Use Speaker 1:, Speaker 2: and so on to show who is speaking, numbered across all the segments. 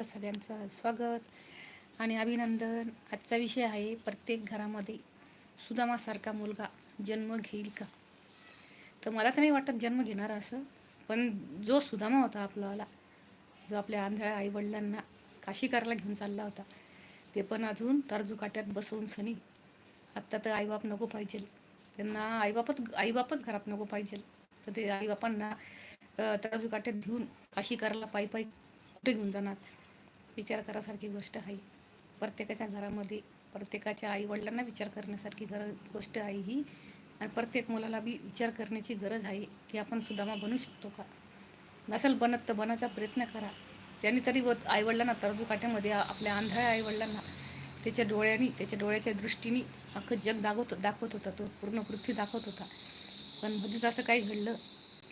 Speaker 1: सगळ्यांचं स्वागत आणि अभिनंदन. आजचा विषय आहे प्रत्येक घरामध्ये सुदामासारखा मुलगा जन्म घेईल का? तर मला तर नाही वाटत जन्म घेणार असं पण जो सुदामा होता आपलावाला जो आपल्या आंधळ्या आईवडिलांना काशीकारला घेऊन चालला होता ते पण अजून तराजू काट्यात बसवून सनी. आत्ता तर आईबाप नको पाहिजे. त्यांना आईबापच आईबापच घरात नको पाहिजे. तर ते आईबापांना अं, तराजू काट्यात घेऊन काशीकरला पायी पायी कुठे घेऊन जाणार? विचार करासारखी गोष्ट आहे. प्रत्येकाच्या घरामध्ये प्रत्येकाच्या आईवडिलांना विचार करण्यासारखी घर गोष्ट आहे ही. आणि प्रत्येक मुलाला बी विचार करण्याची गरज आहे की आपण सुदामा बनू शकतो का? नसेल बनत तर बनायचा प्रयत्न करा. त्यांनी तरी व आईवडिलांना तरजू काठ्यामध्ये आपल्या आंधळ्या आईवडिलांना त्याच्या डोळ्यांनी त्याच्या डोळ्याच्या दृष्टीने अख्खं जग दाखवत दाखवत होता तो. पूर्ण पृथ्वी दाखवत होता. पण मध्येच असं काही घडलं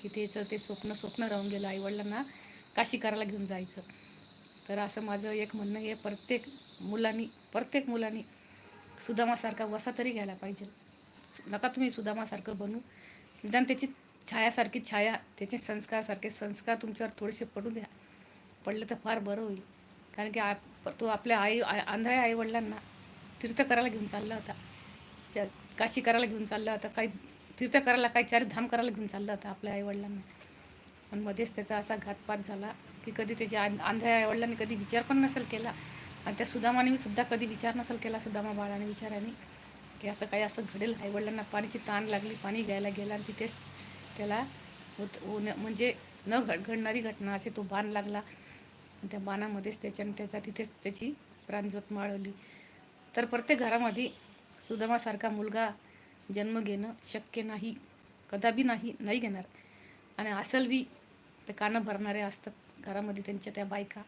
Speaker 1: की त्याचं ते स्वप्न स्वप्न राहून गेलं. आईवडिलांना काशी करायला घेऊन जायचं. तर असं माझं एक म्हणणं आहे प्रत्येक मुलांनी प्रत्येक मुलांनी सुदामासारखा वसा तरी घ्यायला पाहिजे. नका तुम्ही सुदामासारखं बनू. निदान त्याची छायासारखी छाया त्याचे संस्कारसारखे संस्कार तुमच्यावर थोडेसे पडू द्या. पडलं तर फार बरं होईल. कारण की आप तो आपल्या आई आ- आंधळ्या आईवडिलांना तीर्थ करायला घेऊन चालला होता. च काशी करायला घेऊन चालला होता काही तीर्थ करायला काही चार धाम करायला घेऊन चालला होता आपल्या आईवडिलांना. पण मध्येच त्याचा असा घातपात झाला. की कधी त्याच्या आं- आंधळ्या आईवडिलांनी कधी विचार पण नसेल केला. आणि त्या सुदामाने सुद्धा कधी विचार नसेल केला सुदामा बाळाने विचाराने की असं काही असं घडेल. आईवडिलांना पाण्याची ताण लागली पाणी घ्यायला गेला आणि तिथेच त्याला होत म्हणजे न घड घडणारी घटना असे तो बाण लागला. आणि त्या बाणामध्येच त्याच्याने त्याचा तिथेच त्याची प्राणज्योत माळवली. तर प्रत्येक घरामध्ये सुदामासारखा मुलगा जन्म घेणं शक्य नाही कदापि नाही नाही घेणार. आणि असल बी ते कानं भरणारे असतात. घरामध्ये त्यांच्या त्या बायका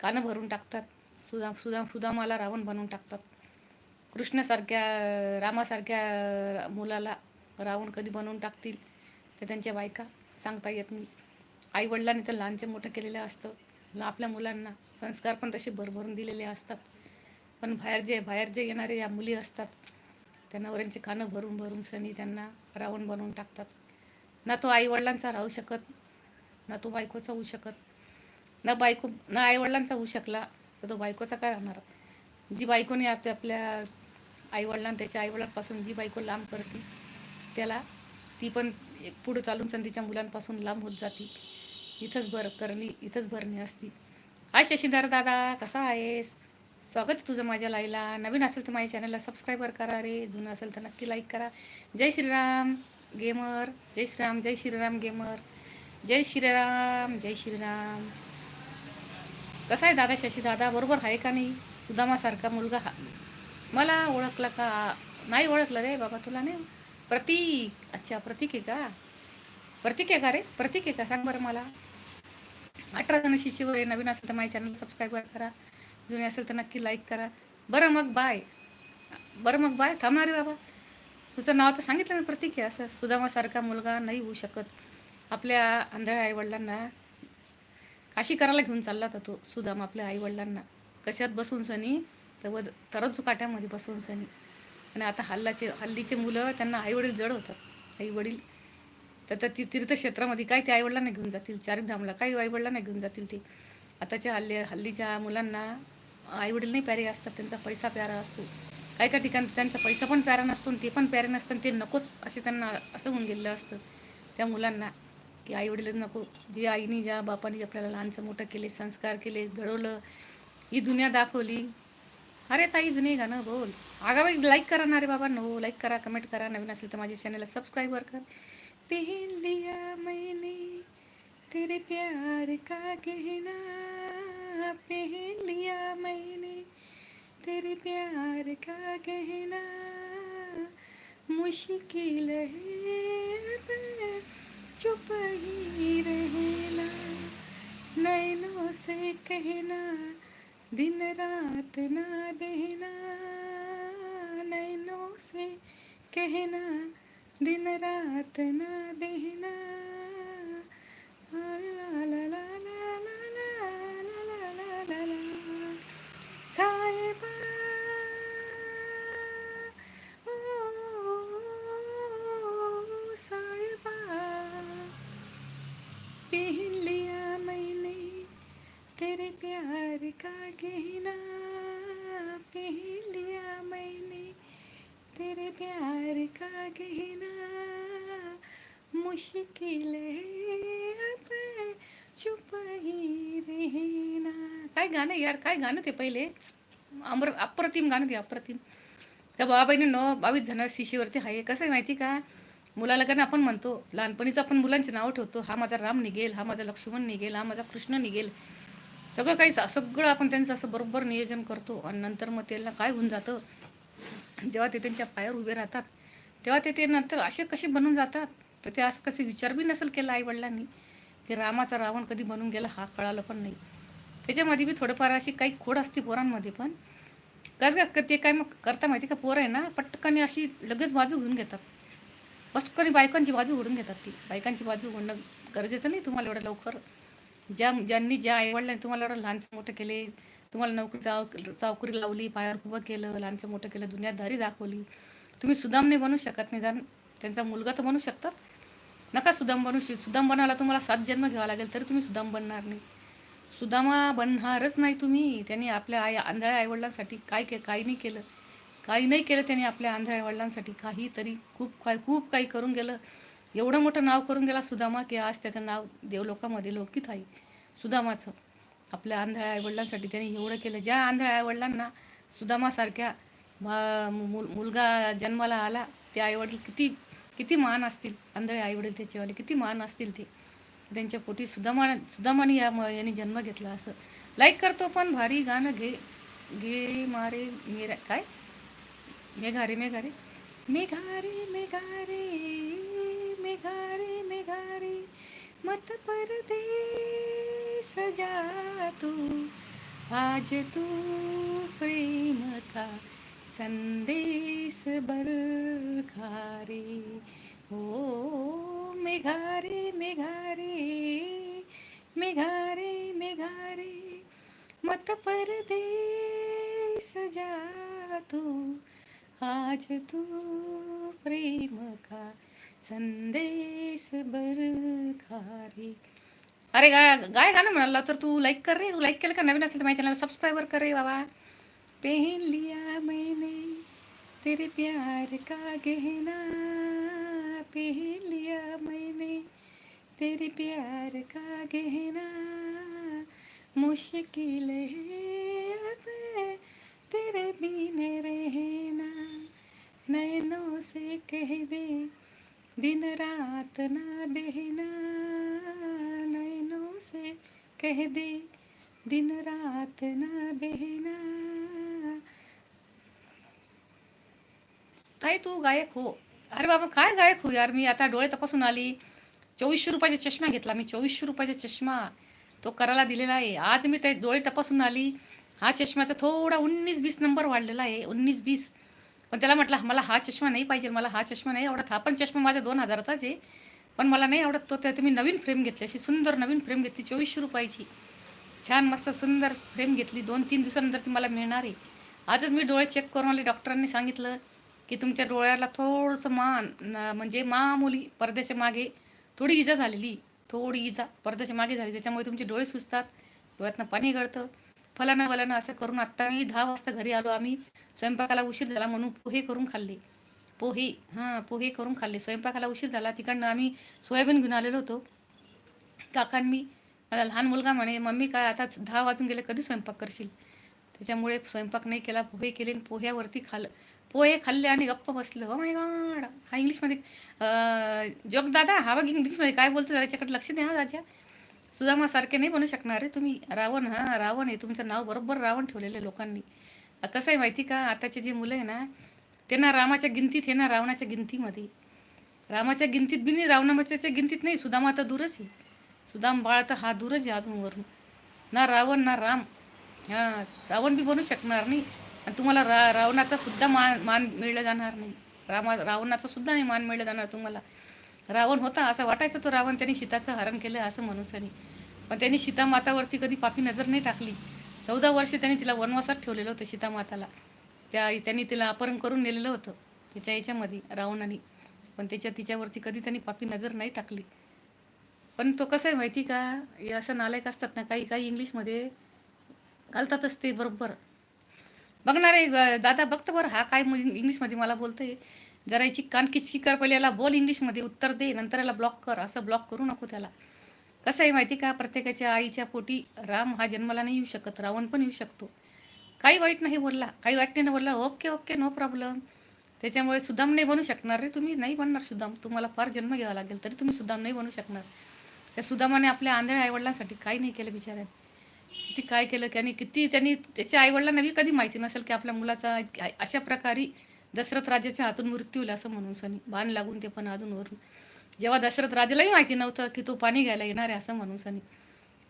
Speaker 1: कानं भरून टाकतात सुदा सुदाम सुदामाला रावण बनवून टाकतात. कृष्णासारख्या रामासारख्या मुलाला रावण कधी बनवून टाकतील ते त्यांच्या बायका सांगता येत नाही. आईवडिलांनी तर लहानचे मोठं केलेलं असतं. आपल्या मुलांना संस्कार पण तसे भरभरून दिलेले असतात. पण बाहेर जे बाहेर जे येणारे या मुली असतात त्या नवऱ्यांचे कानं भरून भरून सनी त्यांना रावण बनवून टाकतात. ना तो आईवडिलांचा राहू शकत ना तो बायकोचा होऊ शकत. ना बायको ना आईवडिलांचा होऊ शकला तर तो बायकोचा काय राहणार? जी बायकोने आपल्या आपल्या आईवडिलां त्याच्या आईवडिलांपासून जी बायको लांब करते त्याला ती पण पुढं चालून संधीच्या तिच्या मुलांपासून लांब होत जाते. इथंच भर करणी इथंच भरणी असती. आय शशीधर दादा कसा आहेस? स्वागत तुझं माझ्या लाईला. नवीन असेल तर माझ्या चॅनलला सबस्क्राईबर करा रे. जुनं असेल तर नक्की लाईक करा. जय श्रीराम गेमर. जय श्रीराम जय श्रीराम गेमर. जय श्रीराम जय श्रीराम. कसा आहे दादा शशी दादा? बरोबर आहे का नाही? सुदामासारखा मुलगा हा. मला ओळखला का? नाही ओळखलं रे बाबा तुला नाही? प्रतीक. अच्छा प्रतीक आहे का? प्रतीक आहे का रे? प्रतीक आहे का? सांग बरं मला. अठरा जण शिष्यवर आहे नवीन असेल तर माझ्या चॅनल सबस्क्राईब करा. जुने असेल तर नक्की लाईक करा. बरं मग बाय बरं मग बाय थांबणार रे बाबा. तुझं नाव तर सांगितलं मी प्रतीक आहे. असं सुदामासारखा मुलगा नाही होऊ शकत. आपल्या आंधळ्या आईवडिलांना अशी करायला घेऊन चालला होता तो सुदाम आपल्या आईवडिलांना. कशात बसून सनी? तर व तरच काट्यामध्ये बसून सनी. आणि आता हल्लाचे हल्लीचे मुलं त्यांना आईवडील जड होतात. आईवडील तर तर ती तीर्थक्षेत्रामध्ये काय ते आईवडिलांना घेऊन जातील? चारिधामला काही आईवडिलांना घेऊन जातील ते? आताच्या हल्ली हल्लीच्या मुलांना आईवडील नाही प्यारे असतात त्यांचा पैसा प्यारा असतो. काही काही ठिकाणी त्यांचा पैसा पण प्यारा नसतो आणि ते पण प्यारे नसतं आणि ते नकोच असे त्यांना असं होऊन गेलेलं असतं. त्या मुलांना की आईवडीलच नको जे आईनी ज्या बापाने आपल्याला लहानचं मोठं केले संस्कार केले घडवलं ही दुनिया दाखवली. अरे ताई जुने गाणं बोल. अगं बाई लाईक करा ना रे बाबा नो लाईक करा कमेंट करा. नवीन असेल तर माझ्या चॅनलला सबस्क्राईबर कर. पहन लिया मैंने तेरे प्यार का गहना पहन लिया मैंने तेरे प्यार का गहना मुश्किल है चुप ही रहना नैनों से कहना दिन रात ना बहना नैनों से कहना दिन रात ना बहना साहिबा मुश्किल चुप ही रहना। काय गाणं यार? काय गाणं ते पहिले? अमर अप्रतिम गाणं ते अप्रतिम. त्या बाबाईने नो बावीस जण शिशीवरती आहे कसं आहे माहिती का? मुलाला कारण आपण म्हणतो लहानपणीचं आपण मुलांचे नाव ठेवतो. हा माझा राम निघेल हा माझा लक्ष्मण निघेल हा माझा कृष्ण निघेल. सगळं काही सगळं आपण त्यांचं असं बरोबर नियोजन करतो. आणि नंतर मग त्याला काय होऊन जातं? जेव्हा ते त्यांच्या पायावर उभे राहतात तेव्हा ते ते नंतर असे कसे बनून जातात? तर ते असं कसे विचार बी नसेल केला आईवडिलांनी. की रामाचा रावण कधी बनून गेला हा कळालं पण नाही. त्याच्यामध्ये बी थोडंफार अशी काही खोड असते पोरांमध्ये पण. कस का ते काय मग करता माहिती का? पोरं आहे ना पटकन अशी लगेच बाजू घेऊन घेतात. पटकन बायकांची बाजू ओढून घेतात ती. बायकांची बाजू ओढणं गरजेचं नाही तुम्हाला एवढं लवकर. ज्या ज्यांनी ज्या आईवडिलांनी तुम्हाला एवढं लहानचं मोठं केले तुम्हाला नोकरी चाव चावकरी लावली पायावर उभं केलं लहानचं मोठं केलं दुनियादारी दाखवली. तुम्ही सुदामने नाही बनू शकत नाही जाण त्यांचा मुलगा तर बनू शकतात. नका सुदाम बनू श सुदाम बनायला तुम्हाला सात जन्म घ्यावा लागेल तरी तुम्ही सुदाम बनणार नाही. सुदामा बनणारच नाही तुम्ही. त्यांनी आपल्या आई आंधळ्या आईवडिलांसाठी काय के काही नाही केलं. काही नाही केलं त्यांनी आपल्या आंधळ्या आईवडिलांसाठी. काहीतरी खूप काय खूप काही करून गेलं. एवढं मोठं नाव करून गेला सुदामा की आज त्याचं नाव देवलोकामध्ये लोकित आहे सुदामाचं. आपल्या आंधळ्या आईवडिलांसाठी त्यांनी एवढं केलं. ज्या आंधळ्या आईवडिलांना सुदामासारख्या मुल- मुलगा जन्माला आला ते आईवडील किती किती मान असतील आंधळे आईवडील त्याचेवाले किती मान असतील ते. त्यांच्या पोटी सुदामान सुदामाने या म- यांनी जन्म घेतला असं. लाईक करतो पण भारी गाणं घे घे मारे मेरा काय? मेघारे मेघारे. मेघारे मेघारे मेघारे मेघारे. मत परदे सजा तू. आज तू प्रेमता संदेश बरखारे हो मेघारे मेघारे मेघारे मेघारे मत परदे सजा तू आज तू प्रेम का संदेश बरखारे. अरे गा गाय गाणं म्हणाला तर तू लाईक कर रे तू लाईक केलं का? नवीन असेल तर माझ्या चॅनल सबस्क्राईबर कर रे बाबा. पहन लिया मैंने, तेरे प्यार का गहना। पहन लिया मैंने, तेरे प्यार का गहना। मुश्किल है तेरे बिन रहना। नैनों से कह दे, दिन रात ना बहना। नैनों से कह दे, दिन रात ना बहना। ताई तू गायक हो. अरे बाबा काय गायक हो यार? मी आता डोळे तपासून आली. चोवीसशे रुपयाचा चष्मा घेतला. मी चोवीसशे रुपयाचा चष्मा तो करायला दिलेला आहे. आज मी ते डोळे तपासून आली. हा चष्म्याचा थोडा उन्नीस बीस नंबर वाढलेला आहे. उन्नीस बीस. पण त्याला म्हटलं मला हा चष्मा नाही पाहिजे. मला हा चष्मा नाही आवडत. हा पण चष्मा माझा दोन हजाराचाच आहे. पण मला नाही आवडत तो. त्यात तुम्ही नवीन फ्रेम घेतली. अशी सुंदर नवीन फ्रेम घेतली. चोवीसशे रुपयाची. छान मस्त सुंदर फ्रेम घेतली. दोन तीन दिवसानंतर ती मला मिळणार आहे. आजच मी डोळे चेक करून आले. डॉक्टरांनी सांगितलं की तुमच्या डोळ्याला थोडंसं मान म्हणजे मामुली पडद्याच्या मागे थोडी इजा झालेली थोडी इजा पडद्याच्या मागे झाली त्याच्यामुळे तुमचे डोळे सुचतात डोळ्यातनं पाणी गळतं. फलाना वलानं असं करून आत्ता मी दहा वाजता घरी आलो आम्ही स्वयंपाकाला उशीर झाला म्हणून पोहे करून खाल्ले. पोहे हां पोहे करून खाल्ले. स्वयंपाकाला उशीर झाला तिकडनं आम्ही सोयाबीन घेऊन आलेलो होतो. काकांनी माझा लहान मुलगा म्हणे मम्मी काय आता दहा वाजून गेले कधी स्वयंपाक करशील? त्याच्यामुळे स्वयंपाक नाही केला पोहे केले आणि पोह्यावरती खाल पोहे खाल्ले आणि गप्प बसलं. हो माय गॉड हा इंग्लिशमध्ये जोक दादा हा बघ इंग्लिशमध्ये काय बोलतो त्याच्याकडे लक्ष द्या राजा. सुदामासारखे नाही बनू शकणार रे तुम्ही. रावण हां रावण आहे. तुमचं नाव बरोबर रावण ठेवलेलं आहे लोकांनी. कसं आहे माहिती का? आताचे जे मुलं आहे ना ते ना रामाच्या गिनतीत हे ना रावणाच्या गिनतीमध्ये. रामाच्या गिनतीत बी नाही रावणाच्या गिनतीत नाही. सुदामा तर दूरच आहे. सुदाम बाळ तर हा दूरच आहे अजून वरून. ना रावण ना राम. हां रावण बी बनू शकणार नाही. आणि तुम्हाला रा रावणाचा सुद्धा मान मान मिळलं जाणार नाही. रामा रावणाचा सुद्धा नाही मान मिळलं जाणार तुम्हाला. रावण होता असं वाटायचं तो रावण त्यांनी सीताचं हरण केलं असं मनुष्याने. पण त्यांनी सीता मातावरती कधी पापी नजर नाही टाकली. चौदा वर्ष त्यांनी तिला वनवासात ठेवलेलं होतं सीता माताला त्या त्यांनी तिला अपहरण करून नेलेलं होतं त्याच्या याच्यामध्ये रावणाने. पण त्याच्या तिच्यावरती कधी त्यांनी पापी नजर नाही टाकली. पण तो कसं आहे माहिती का? हे असं नालायक असतात ना काही काही इंग्लिशमध्ये घालतातच ते बरोबर. बघणार आहे दादा बघतो बरं हा काय इंग्लिशमध्ये मला बोलतोय. जरा याची कान किचकी कर पहिले याला बोल इंग्लिशमध्ये उत्तर दे नंतर याला ब्लॉक कर असं ब्लॉक करू नको त्याला. कसं आहे माहिती का प्रत्येकाच्या आईच्या पोटी राम हा जन्माला नाही येऊ शकत रावण पण येऊ शकतो. काही वाईट नाही बोलला काही वाईट नाही बोलला ओके ओके नो प्रॉब्लेम त्याच्यामुळे सुदाम नाही बनू शकणार रे तुम्ही नाही बनणार सुदाम. तुम्हाला फार जन्म घ्यावा लागेल तरी तुम्ही सुदाम नाही बनू शकणार. त्या सुदामाने आपल्या आंधळ्या आईवडिलांसाठी काही नाही केलं बिचाऱ्याने. किती काय केलं त्यांनी किती त्यांनी त्याच्या आईवडिलांना बी कधी माहिती नसेल की आपल्या मुलाचा अशा प्रकारे दशरथ राजाच्या हातून मृत्यू होईल असं म्हणून सनी. बाण लागून ते पण अजून वरून. जेव्हा दशरथ राजालाही माहिती नव्हतं की तो पाणी घ्यायला येणार आहे असं म्हणून सनी.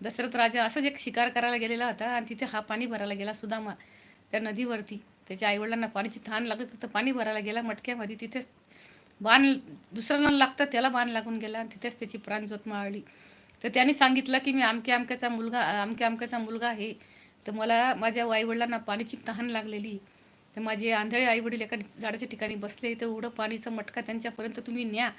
Speaker 1: दशरथ राजा असंच एक शिकार करायला गेलेला होता आणि तिथे हा पाणी भरायला गेला सुदामा त्या नदीवरती. त्याच्या आईवडिलांना पाण्याची थान लागत तर पाणी भरायला गेला मटक्यामध्ये. तिथेच बाण दुसऱ्यांना लागतं त्याला बाण लागून गेला आणि तिथेच त्याची प्राणज्योत माळली. तर त्यांनी सांगितलं की मी आमके अमक्याचा मुलगा आमक्या अमक्याचा मुलगा आहे. तर मला माझ्या आईवडिलांना पाण्याची तहान लागलेली. तर माझे आंधळे आईवडील एका झाडाच्या ठिकाणी बसले. तर एवढं पाणीचा मटका त्यांच्यापर्यंत तुम्ही न्या.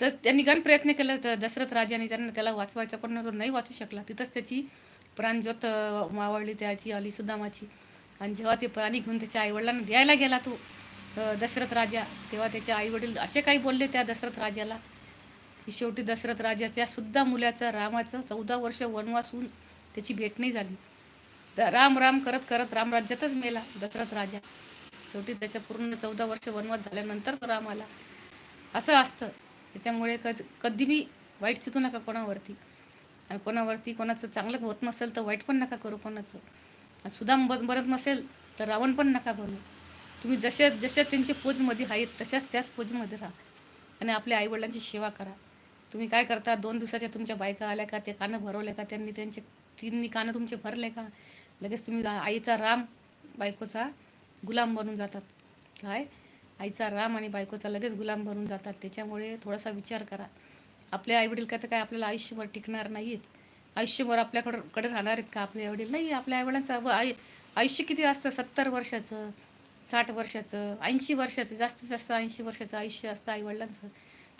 Speaker 1: तर त्यांनी गण प्रयत्न केला. तर दशरथ राजाने त्यांना त्याला वाचवायचा पण तो नाही वाचू शकला. तिथंच त्याची प्राणज्योत मावळली त्याची आली सुदामाची. आणि जेव्हा ते प्राणी घेऊन त्याच्या आईवडिलांना द्यायला गेला तो दशरथ राजा तेव्हा त्याच्या आईवडील असे काही बोलले त्या दशरथ राजाला की शेवटी दशरथ राजाच्या सुद्धा मुलाचा रामाचं चौदा वर्ष वनवास होऊन त्याची भेट नाही झाली. तर राम राम करत करत रामराज्यातच मेला दशरथ राजा. शेवटी त्याच्या पूर्ण चौदा वर्ष वनवास झाल्यानंतर तो राम आला. असं असतं. त्याच्यामुळे कधी कधीबी वाईट चितू नका कोणावरती. आणि कोणावरती कोणाचं चांगलं होत नसेल तर वाईट पण नका करू कोणाचं. सुदाम बद बनत नसेल तर रावण पण नका बनू तुम्ही जसे जसे त्यांच्या पोजमध्ये आहेत तशाच त्याच पोजमध्ये राहा. आणि आपल्या आईवडिलांची सेवा करा. तुम्ही काय करता? दोन दिवसाच्या तुमच्या बायका आल्या का? ते कानं भरवले का? त्यांनी त्यांचे तिन्ही कानं तुमचे भरले का? लगेच तुम्ही आईचा राम बायकोचा गुलाम बनून जातात. काय? आईचा राम आणि बायकोचा लगेच गुलाम बनून जातात. त्याच्यामुळे थोडासा विचार करा. आपले आईवडील काय तर काय आपल्याला आयुष्यभर टिकणार नाहीत. आयुष्यभर आपल्याकडं कडे राहणार आहेत का आपले आईवडील? नाही आपल्या आईवडिलांचं व आयु आयुष्य किती असतं? सत्तर वर्षाचं साठ वर्षाचं ऐंशी वर्षाचं जास्तीत जास्त ऐंशी वर्षाचं आयुष्य असतं आईवडिलांचं.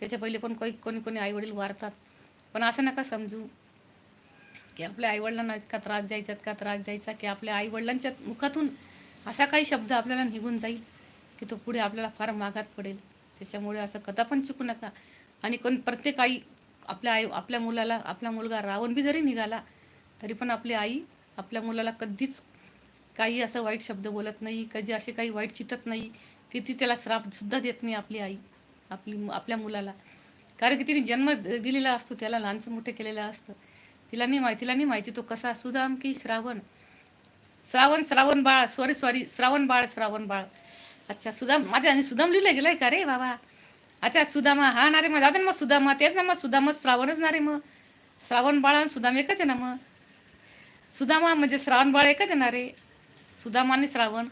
Speaker 1: त्याच्या पहिले पण कोणी कोणी कोणी आईवडील वारतात. पण असं नका समजू की आपल्या आईवडिलांना इतका त्रास द्यायचा इतका त्रास द्यायचा की आपल्या आईवडिलांच्या मुखातून असा काही शब्द आपल्याला निघून जाईल की तो पुढे आपल्याला फार मागात पडेल. त्याच्यामुळे असं कथा पण चुकू नका. आणि कोण प्रत्येक आई आपल्या आई आपल्या मुलाला आपला मुलगा रावण बी जरी निघाला तरी पण आपली आई आपल्या मुलाला कधीच काही असं वाईट शब्द बोलत नाही कधी असे काही वाईट चितत नाही तिथे त्याला श्रापसुद्धा देत नाही आपली आई. आपली आपल्या मुलाला. कारण की तिने जन्म दिलेला असतो त्याला लहानचं मोठं केलेलं असतं. तिला नाही माहिती तिला नाही माहिती तो कसा सुदाम की श्रावण. Shravan Shravan Bal sorry sorry Shravan Bal Shravan Bal. अच्छा सुदाम माझ्या आणि सुदाम लिहिलं गेलंय का रे बाबा? अच्छा सुदामा हा ना रे मग जाते ना मग सुदामा तेच ना मग सुदामा श्रावणच ना रे मग. श्रावण बाळ आणि सुदाम एकच आहे ना मग. सुदामा म्हणजे श्रावण बाळ एकच आहे ना रे. सुदामा आणि श्रावण.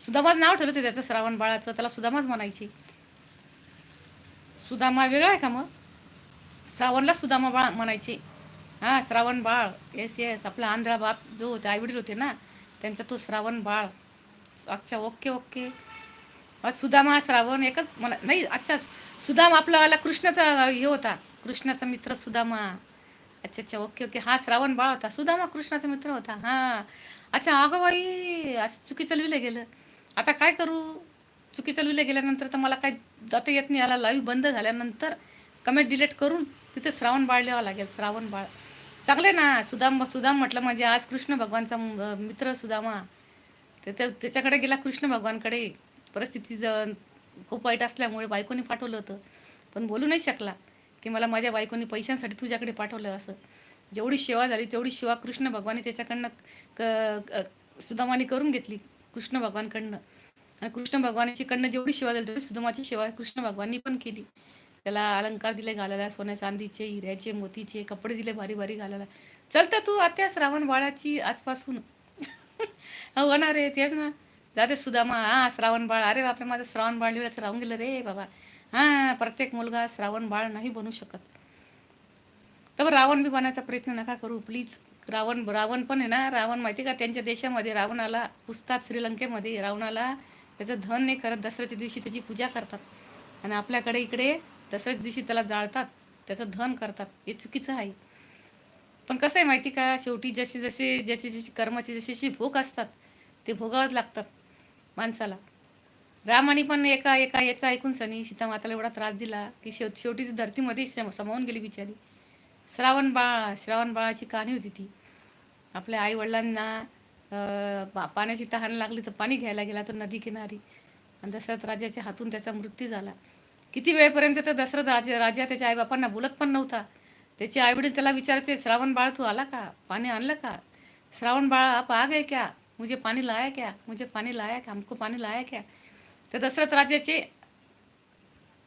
Speaker 1: सुदामाच नाव ठरलं ते त्याचं श्रावण बाळाचं त्याला सुदामाच म्हणायची. सुदामा वेगळा आहे का मग? श्रावणला सुदामा बाळ म्हणायचे. हां श्रावण बाळ. येस येस आपला आंध्रा बाप जो होते आईवडील होते ना त्यांचा तो श्रावण बाळ. अच्छा ओके ओके सुदामा श्रावण एकच मला नाही अच्छा सुदामा आपला कृष्णाचा हे होता. कृष्णाचा मित्र सुदामा. अच्छा अच्छा ओके ओके हा श्रावण बाळ होता. सुदामा कृष्णाचा मित्र होता. हां. अच्छा अगं बाई असं चुकीचं लिहिलं गेलं. आता काय करू? चुकीचं लिहिलं गेल्यानंतर तर मला काय जाता येत नाही. आला लाईव्ह बंद झाल्यानंतर कमेंट डिलीट करून तिथे श्रावण बाळ लिहावं लागेल. श्रावण बाळ. चांगले ना. सुदाम सुदाम म्हटलं म्हणजे आज कृष्ण भगवानचा मित्र सुदामा. त्याच्या त्याच्याकडे गेला कृष्ण भगवानकडे. परिस्थिती खूप वाईट असल्यामुळे बायकोनी पाठवलं होतं. पण बोलू नाही शकला की मला माझ्या बायकोनी पैशांसाठी तुझ्याकडे पाठवलं असं. जेवढी सेवा झाली तेवढी सेवा कृष्ण भगवाने त्याच्याकडनं क क- सुदामाने करून घेतली. कृष्ण भगवानकडनं. आणि कृष्ण भगवानाची कडनं जेवढी सेवा झाली तेवढी सुदामाची सेवा कृष्ण भगवानी पण केली. त्याला अलंकार दिले घालायला सोन्या चांदीचे हिऱ्याचे मोतीचे कपडे दिले भारी भारी घालायला. चलता तू आता श्रावण बाळाची आजपासून. हो ना रे तेच ना. जाते सुदामा हा श्रावण बाळ. अरे बापरे माझं श्रावण बाळ लिहायचं राहून गेलं रे बाबा. हा प्रत्येक मुलगा श्रावण बाळ नाही बनू शकत. तर रावण बी बनायचा प्रयत्न नका करू प्लीज रावण रावण पण आहे ना रावण माहिती का? त्यांच्या देशामध्ये रावणाला पुसतात श्रीलंकेमध्ये रावणाला त्याचं धन नाही करत दसऱ्याच्या दिवशी त्याची पूजा करतात. आणि आपल्याकडे इकडे दसऱ्याच्या दिवशी त्याला जाळतात त्याचं धन करतात. हे चुकीचं आहे. पण कसं आहे माहिती का? शेवटी जसे जसे ज्याचे जशी कर्माचे जसे जशी भोग असतात ते भोगावंच लागतात माणसाला. रामाने पण एका एका याचा ऐकून सनी सीतामाताला एवढा त्रास दिला की शेव शेवटी ती धरतीमध्ये सम- समावून गेली बिचारी. श्रावण बाळ श्रावण बाळाची कहाणी होती ती. आपल्या आई वडिलांना पाण्याची तहान लागली तर पाणी घ्यायला गेला तर नदी किनारी. आणि दशरथ राजाच्या हातून त्याचा मृत्यू झाला. किती वेळपर्यंत तर दशरथ राजा राजा त्याच्या आईबापांना बोलत पण नव्हता. त्याचे आईवडील त्याला विचारायचे श्रावण बाळ तू आला का? पाणी आणलं का? श्रावण बाळ आप आ गए क्या? मुझे पाणी लाया क्या? मुझे पाणी लाया क्या? हमको पाणी लाया क्या? तर दशरथ राजाचे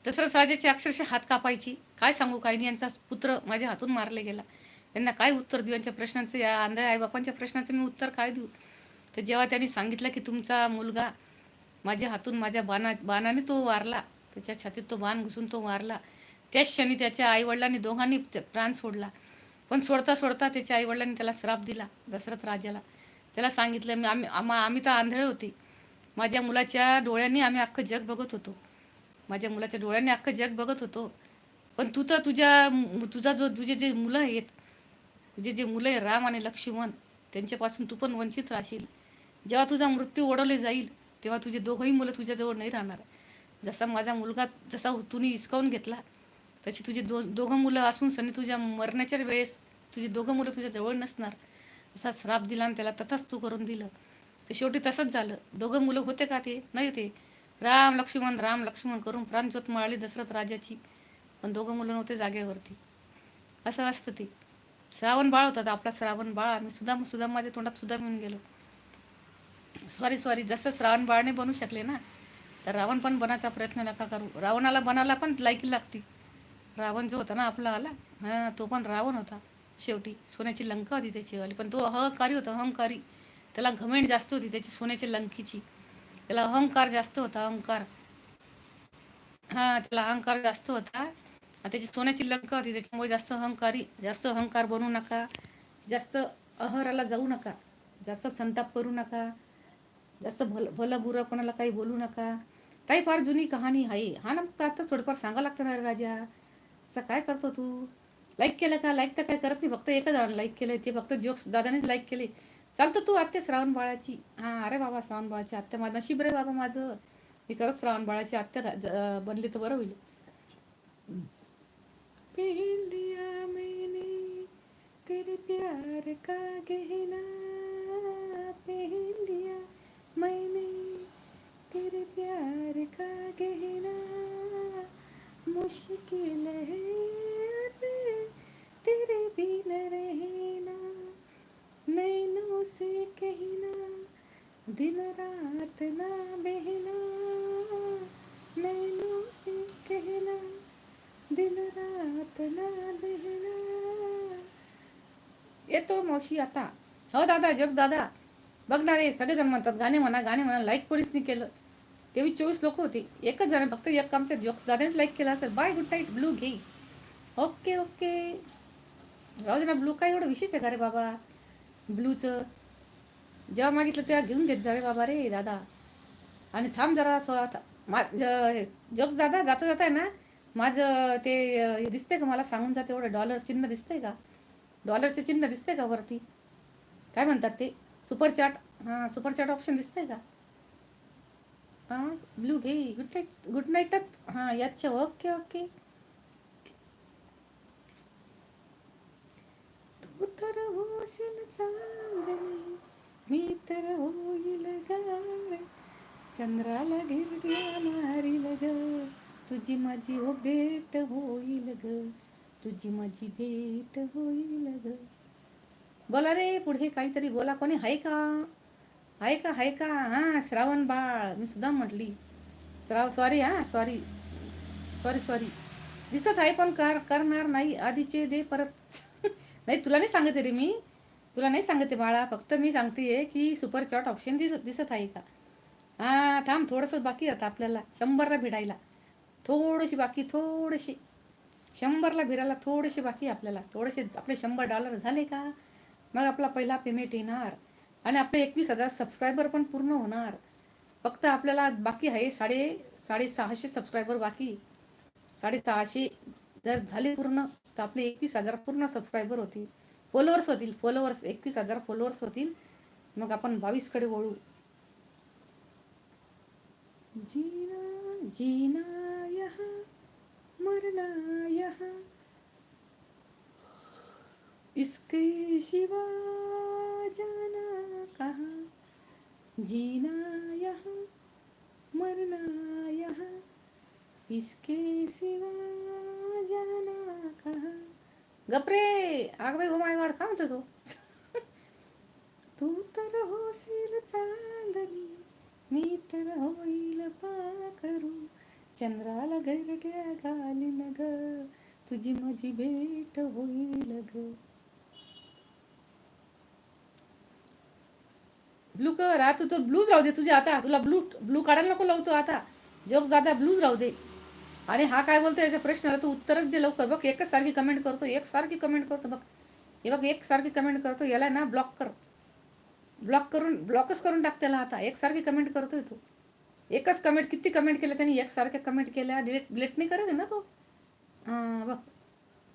Speaker 1: दशरथ राजाचे अक्षरशः हात कापायची. काय सांगू काही यांचा पुत्र माझ्या हातून मारले गेला. यांना काय उत्तर देऊ? यांच्या प्रश्नांचं या आंधळ्या आईबापांच्या प्रश्नाचं मी उत्तर काय देऊ? तर जेव्हा त्यांनी सांगितलं की तुमचा मुलगा माझ्या हातून माझ्या बाणा बाणाने तो वारला त्याच्या छातीत तो बाण घुसून तो वारला त्याच क्षणी त्याच्या आईवडिलांनी दोघांनी प्राण सोडला. पण सोडता सोडता त्याच्या आईवडिलांनी त्याला श्राप दिला दशरथ राजाला. त्याला सांगितलं मी आम्ही आम्हा आम्ही तर आंधळे होते. माझ्या मुलाच्या डोळ्यांनी आम्ही अख्खं जग बघत होतो. माझ्या मुलाच्या डोळ्यांनी अख्खं जग बघत होतो. पण तू तर तुझ्या तुझा जो तुझे जे मुलं आहेत तुझे जे मुलं आहे राम आणि लक्ष्मण त्यांच्यापासून तू पण वंचित राहशील. जेव्हा तुझा मृत्यू ओढवले जाईल तेव्हा तुझे दोघंही मुलं तुझ्याजवळ नाही राहणार. जसा माझा मुलगा जसा तुने हिसकावून घेतला तशी तुझे दो दोघं मुलं असून सनी तुझ्या मरण्याच्या वेळेस तुझी दोघं मुलं तुझ्या जवळ नसणार. असा श्राप दिला आणि त्याला तथाच तू करून दिलं. तर शेवटी तसंच झालं. दोघं मुलं होते का ते? नाही ते. राम लक्ष्मण राम लक्ष्मण करून प्राणज्योत मळाली दशरथ राजाची. पण दोघं मुलं नव्हते जागेवरती. असं असतं ते. श्रावण बाळ होता आपला श्रावण बाळ आम्ही सुद्धा सुद्धा माझ्या तोंडात सुद्धा म्हणून गेलो. सॉरी सॉरी जसं श्रावण बाळने बनू शकले ना तर रावण पण बनायचा प्रयत्न नका करू. रावणाला बनायला पण लायकी लागती. रावण जो होता ना आपला आला हां तो पण रावण होता शेवटी. सोन्याची लंका होती त्याचीवाली पण तो अहंकारी होता अहंकारी. त्याला घमेंट जास्त होती त्याची सोन्याची लंकीची. त्याला अहंकार जास्त होता अहंकार. हां त्याला अहंकार जास्त होता. त्याची सोन्याची लंका होती त्याच्यामुळे जास्त अहंकारी जास्त अहंकार बनवू नका. जास्त अहराला जाऊ नका. जास्त संताप करू नका. जास्त भल भलं बुरं कोणाला काही बोलू नका. काही फार जुनी कहाणी आहे. हा ना का आता थोडंफार सांगा लागतं ना रे राजा. असं काय करतो तू? लाईक केलं का? लाईक तर काय करत नाही. फक्त एकच लाईक केलं ते फक्त जोक्स दादानेच लाईक केले. चालतो तू आत्या श्रावण बाळाची. हां अरे बाबा श्रावण बाळाची आत्या. माझं नशीब रे बाबा माझं. मी खरंच श्रावण बाळाची आत्या बनली तर बरं होईल. पहन लिया मैंने तेरे प्यार का गहना पहन लिया मैंने तेरे प्यार का गहना। मुश्किल है तेरे बिन रहना नैनों से कहना, दिन रात ना बहना। नैनों से कहना दिन रात ना बहना येतो मावशी आता. हो दादा जग दादा. बघ ना रे सगळेजण म्हणतात गाणे म्हणा गाणे म्हणा लाईक कोणीच नाही केलं. तेवीस चोवीस लोक होते. एकच जण फक्त एक आमच्या जोक्स दादानेच लाईक केला असेल. बाय गुड नाईट ब्लू घे. Okay okay. राहू दे ना ब्लू काय एवढं विशेष आहे का रे बाबा? ब्लूचं जेव्हा मागितलं तेव्हा घेऊन घेत जा रे बाबा रे दादा. आणि थांब जरा थोडा आता. मा जोक्स दादा जाता जाता आहे ना? माझं ते दिसतंय का मला? सांगून जाते एवढं. डॉलर चिन्ह दिसतंय का? डॉलरचे चिन्ह दिसतंय का वरती? काय म्हणतात ते? सुपर चॅट हां सुपर चॅट ऑप्शन दिसतंय का? हां ब्लू घे. गुड नाईट गुड नाईटच हां याच्या ओके ओके. तू तर होशील चांदणी मी तर होईल गार. चंद्राला घिरड्या मारील ग तुझी माझी हो भेट होईल ग. तुझी माझी भेट होईल ग. बोला रे पुढे काहीतरी बोला. कोणी आहे का? आहे का? आहे का? हां श्रावण बाळ. मी सुद्धा म्हटली. श्राव सॉरी हां सॉरी सॉरी सॉरी दिसत आहे पण कर करणार नाही. आधीचे दे परत. नाही तुला नाही सांगते रे मी. तुला नाही सांगते बाळा. फक्त मी सांगते की सुपर चॉट ऑप्शन दिसत दिसत आहे का? हां थांब थोडंसं बाकी आता आपल्याला. शंभरला भिडायला. थोडीशी बाकी थोडीशी. शंभरला भिरायला थोडेसे बाकी आपल्याला. थोडेसे आपले शंभर डॉलर झाले का? मग आपला पहिला पेमेंट येणार. आणि आपले एकवीस हजार सबस्क्रायबर पण पूर्ण होणार. फक्त आपल्याला बाकी आहे साडे साडेसहाशे सबस्क्रायबर बाकी. साडेसहाशे जर झाले पूर्ण तर आपले एकवीस हजार पूर्ण सबस्क्रायबर होतील. फॉलोअर्स होतील फॉलोअर्स एकवीस हजार फॉलोअर्स होतील. मग आपण बावीसकडे वळू. जीना जीना. यहाँ मरना यहाँ। इसके शिवा जाना कहा? जीना यहाँ मरना यहाँ। इसके सिवा जाना कहा? गपरे आग भाई ओ माय का म्हणतो तू? तू तर होशील चांदणी मी तर होईल पाकरू चंद्राला गरट्या घालीन ग तुझी माझी भेट होईल ग ब्लू कर आता तो ब्लूज राहू दे तुझ्या आता तुला ब्लू ब्लू काढायला नको लावतो आता. जोग दादा ब्लूज राहू दे. आणि हा काय बोलतो याच्या प्रश्नाला तू उत्तरच दे लवकर. बघ एकच सारखी कमेंट करतो एक सारखी कमेंट करतो बघ. हे बघ एक सारखी कमेंट करतो याला ना ब्लॉक कर. ब्लॉक करून ब्लॉकच करून टाक त्याला आता. एकसारखी कमेंट करतोय तू. एकच कमेंट किती कमेंट केल्या त्यांनी? एकसारख्या कमेंट केल्या. डिलेट डिलेट नाही करत आहे ना तो? बघ.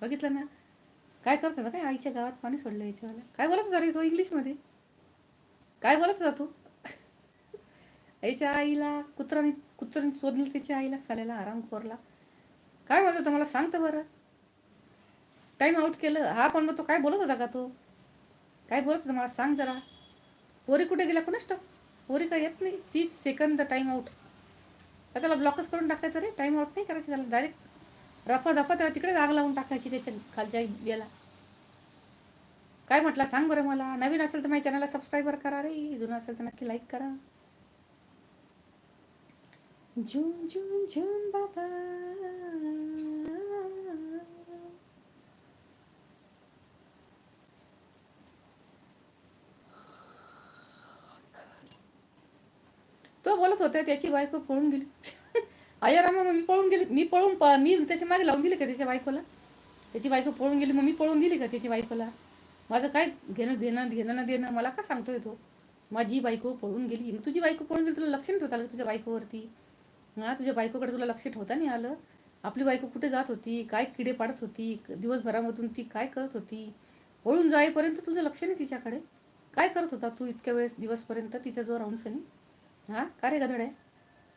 Speaker 1: बघितलं ना? काय करत ना काय आईच्या गावात पाणी सोडलं याच्यावाला? काय बोलत होता तो इंग्लिशमध्ये? काय बोलत जातो तू? आईच्या आईला कुत्राने कुत्राने चोदलं त्याच्या आईला साल्याला आराम कोरला. काय म्हणतो होतं? मला सांगतं बरं. टाईम आउट केलं. हा पण मग तो काय बोलत होता का तो? काय बोलत होता? मला सांग जरा. पोरी कुठे गेला कोणाच टाक काय येत नाही? तीस सेकंद टाईम आउट तर त्याला ब्लॉकच करून टाकायचं रे टाईम आउट नाही करायचं त्याला. डायरेक्ट रफा दफा त्याला तिकडेच आग लावून टाकायची त्याच्या खालच्या याला. काय म्हटलं? सांग बरं मला. नवीन असेल तर माझ्या चॅनलला सबस्क्राईबर करा रे. जुनं असेल तर नक्की लाईक करा. झुम झुम झुम बाबा. बोलत होत्या त्याची बायको पळून गेली. आया रामा मग मी पळून गेली. मी पळून मी त्याच्यामागे लावून दिली का त्याच्या बायकोला? त्याची बायको पळून गेली मग मी पळून दिली का त्याची बायकोला? माझं काय घेणं देणं घेणं ना देणं मला का सांगतोय तो? माझी बायको पळून गेली. मग तुझी बायको पळून गेली तुला लक्ष नाही ठेवता आलं तुझ्या बायकोवरती? हा तुझ्या बायकोकडे तुला लक्ष ठेवता नाही आलं? आपली बायको कुठे जात होती? काय किडे पाडत होती? दिवसभरामधून ती काय करत होती? पळून जाईपर्यंत तुझं लक्ष नाही तिच्याकडे? काय करत होता तू इतक्या वेळेस दिवसपर्यंत तिच्याजवळ राहून सनी? हा? का रे गधड आहे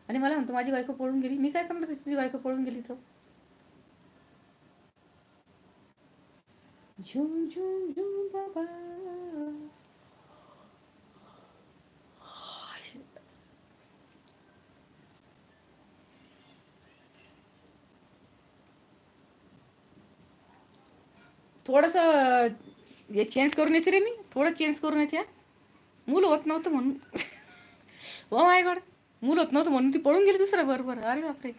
Speaker 1: आणि मला म्हणतो माझी बायको पळून गेली. मी काय करणार तुझी बायको पळून गेली तर? झुम झुम झुम बाबा. थोडस हे चेंज करून येते रे मी. थोडं चेंज करून येते हा. मूल होत नव्हतं म्हणून. Oh my god. मूल होत नव्हतं म्हणून ती पळून गेली दुसऱ्या बरोबर अरे बापरे.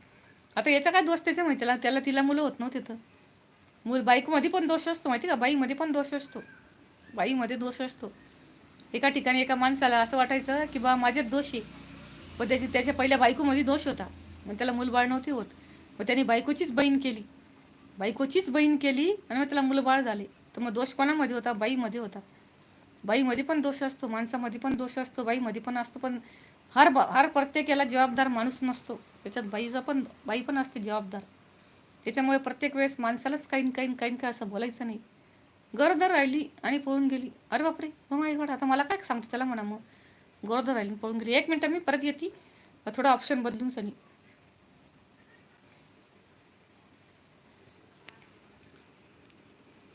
Speaker 1: आता याचा काय दोष त्याच्या माहिती त्याला त्याला तिला मुलं होत नव्हते तर. मूल बाईकमध्ये पण दोष असतो माहिती का? बाईमध्ये पण दोष असतो. बाईमध्ये दोष असतो. एका ठिकाणी एका माणसाला असं वाटायचं की बा माझ्यात दोष आहे. पण त्याची त्याच्या पहिल्या बायकोमध्ये दोष होता. मग त्याला मुलबाळ नव्हते होत. मग त्याने बायकोचीच बहीण केली. बायकोचीच बहीण केली आणि मग त्याला मुलबाळ झाले. तर मग दोष कोणामध्ये होता? बाईमध्ये होता. बाईमध्ये पण दोष असतो माणसामध्ये पण दोष असतो बाईमध्ये पण असतो पण हर ब- हर प्रत्येकाला जबाबदार माणूस नसतो. त्याच्यात बाईचा पण बाई पण असते जबाबदार. त्याच्यामुळे प्रत्येक वेळेस माणसालाच काही काही काही काही असं बोलायचं नाही. गरोदर राहिली आणि पळून गेली. अरे बापरे हो माय गड आता मला काय सांगतो त्याला म्हणा मग. गरोदर राहिली पळून गेली. एक मिनटं मी परत येते. थोडं ऑप्शन बदलून सनी.